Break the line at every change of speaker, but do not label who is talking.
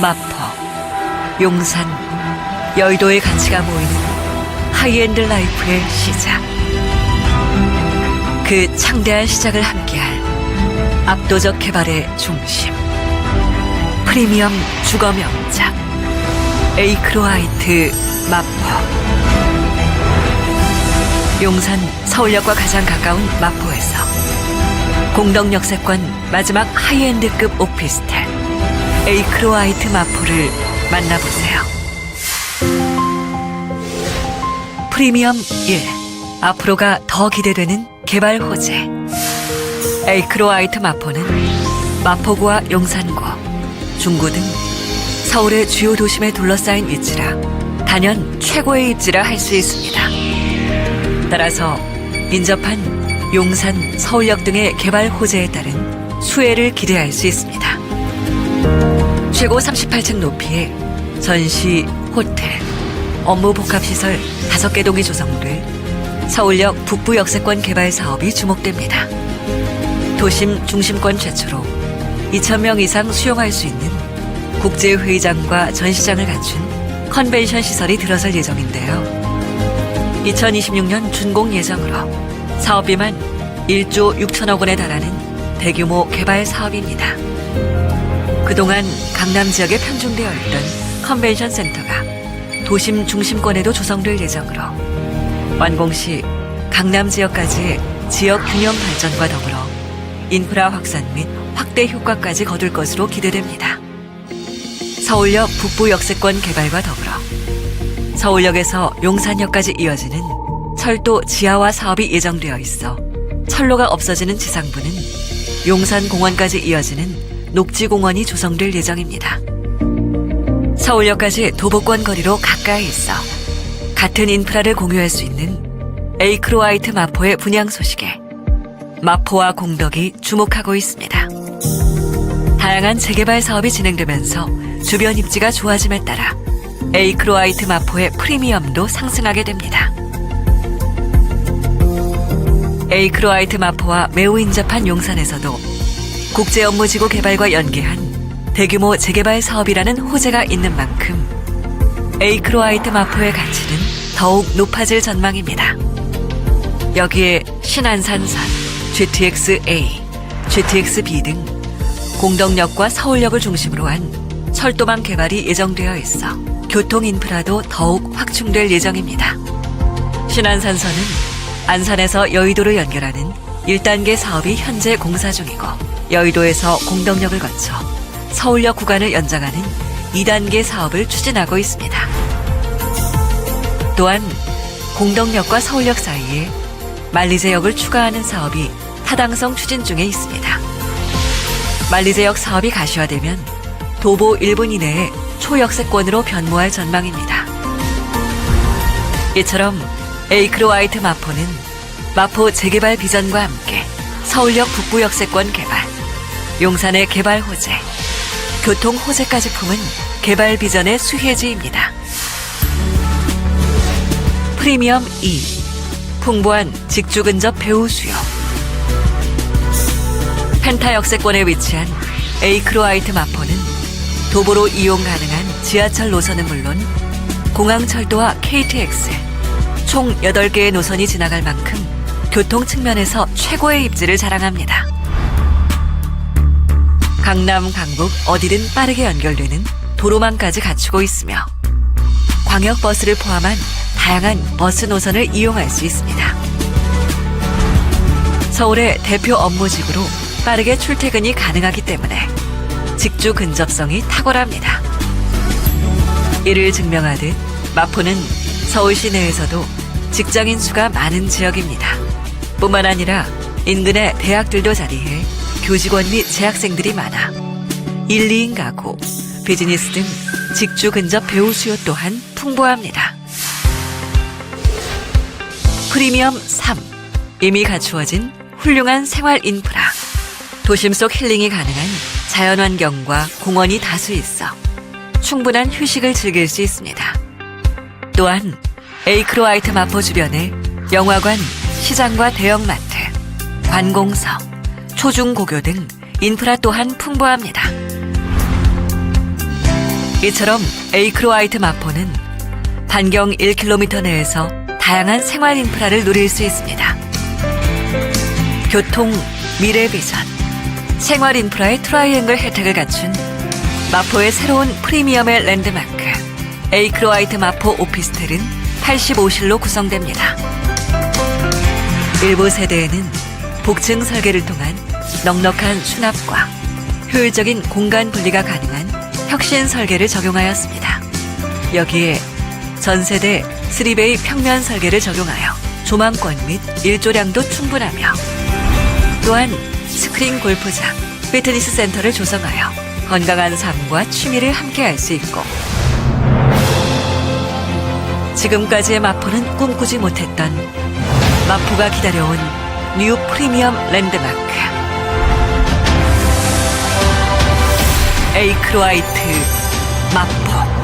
마포, 용산, 여의도의 가치가 모이는 하이엔드 라이프의 시작. 그 창대한 시작을 함께할 압도적 개발의 중심. 프리미엄 주거 명작. 에이크로하이트 마포. 용산 서울역과 가장 가까운 마포에서 공덕역세권 마지막 하이엔드급 오피스텔 에이크로하이트 마포를 만나보세요. 프리미엄 1 앞으로가 더 기대되는 개발 호재 에이크로하이트 마포는 마포구와 용산구, 중구 등 서울의 주요 도심에 둘러싸인 위치라 단연 최고의 입지라 할 수 있습니다. 따라서 인접한 용산, 서울역 등의 개발 호재에 따른 수혜를 기대할 수 있습니다. 최고 38층 높이의 전시, 호텔, 업무 복합시설 5개 동이 조성될 서울역 북부 역세권 개발 사업이 주목됩니다. 도심 중심권 최초로 2,000명 이상 수용할 수 있는 국제회의장과 전시장을 갖춘 컨벤션 시설이 들어설 예정인데요. 2026년 준공 예정으로 사업비만 1조 6천억 원에 달하는 대규모 개발 사업입니다. 그동안 강남 지역에 편중되어 있던 컨벤션 센터가 도심 중심권에도 조성될 예정으로 완공 시 강남 지역까지의 지역 균형 발전과 더불어 인프라 확산 및 확대 효과까지 거둘 것으로 기대됩니다. 서울역 북부 역세권 개발과 더불어 서울역에서 용산역까지 이어지는 철도 지하화 사업이 예정되어 있어 철로가 없어지는 지상부는 용산공원까지 이어지는 녹지공원이 조성될 예정입니다. 서울역까지 도보권 거리로 가까이 있어 같은 인프라를 공유할 수 있는 에이크로아이트 마포의 분양 소식에 마포와 공덕이 주목하고 있습니다. 다양한 재개발 사업이 진행되면서 주변 입지가 좋아짐에 따라 에이크로아이트 마포의 프리미엄도 상승하게 됩니다. 에이크로아이트 마포와 매우 인접한 용산에서도 국제 업무지구 개발과 연계한 대규모 재개발 사업이라는 호재가 있는 만큼 에이크로아이트 마포의 가치는 더욱 높아질 전망입니다. 여기에 신안산선, GTX-A, GTX-B 등 공덕역과 서울역을 중심으로 한 철도망 개발이 예정되어 있어 교통 인프라도 더욱 확충될 예정입니다. 신안산선은 안산에서 여의도를 연결하는 1단계 사업이 현재 공사 중이고 여의도에서 공덕역을 거쳐 서울역 구간을 연장하는 2단계 사업을 추진하고 있습니다. 또한 공덕역과 서울역 사이에 만리제역을 추가하는 사업이 타당성 추진 중에 있습니다. 만리제역 사업이 가시화되면 도보 1분 이내에 초역세권으로 변모할 전망입니다. 이처럼 에이크로아이트 마포는 마포 재개발 비전과 함께 서울역 북부 역세권 개발, 용산의 개발 호재, 교통 호재까지 품은 개발 비전의 수혜지입니다. 프리미엄 2 풍부한 직주 근접 배우 수요 펜타 역세권에 위치한 에이크로아이트 마포는 도보로 이용 가능한 지하철 노선은 물론 공항철도와 KTX 총 8개의 노선이 지나갈 만큼 교통 측면에서 최고의 입지를 자랑합니다. 강남, 강북 어디든 빠르게 연결되는 도로망까지 갖추고 있으며 광역버스를 포함한 다양한 버스 노선을 이용할 수 있습니다. 서울의 대표 업무지구로 빠르게 출퇴근이 가능하기 때문에 직주 근접성이 탁월합니다. 이를 증명하듯 마포는 서울 시내에서도 직장인 수가 많은 지역입니다. 뿐만 아니라 인근의 대학들도 자리해 교직원 및 재학생들이 많아 1, 2인 가구, 비즈니스 등 직주 근접 배우 수요 또한 풍부합니다. 프리미엄 3. 이미 갖추어진 훌륭한 생활 인프라. 도심 속 힐링이 가능한 자연환경과 공원이 다수 있어 충분한 휴식을 즐길 수 있습니다. 또한 에이크로아이트 마포 주변에 영화관, 시장과 대형마트, 관공서, 초중고교 등 인프라 또한 풍부합니다. 이처럼 에이크로아이트 마포는 반경 1km 내에서 다양한 생활 인프라를 누릴 수 있습니다. 교통, 미래 비전, 생활 인프라의 트라이앵글 혜택을 갖춘 마포의 새로운 프리미엄의 랜드마크 에이크로아이트 마포 오피스텔은 85실로 구성됩니다. 일부 세대에는 복층 설계를 통한 넉넉한 수납과 효율적인 공간 분리가 가능한 혁신 설계를 적용하였습니다. 여기에 전 세대 3베이 평면 설계를 적용하여 조망권 및 일조량도 충분하며 또한 스크린 골프장, 피트니스 센터를 조성하여 건강한 삶과 취미를 함께할 수 있고 지금까지의 마포는 꿈꾸지 못했던 마포가 기다려온 뉴 프리미엄 랜드마크. 에이크로아이트 마포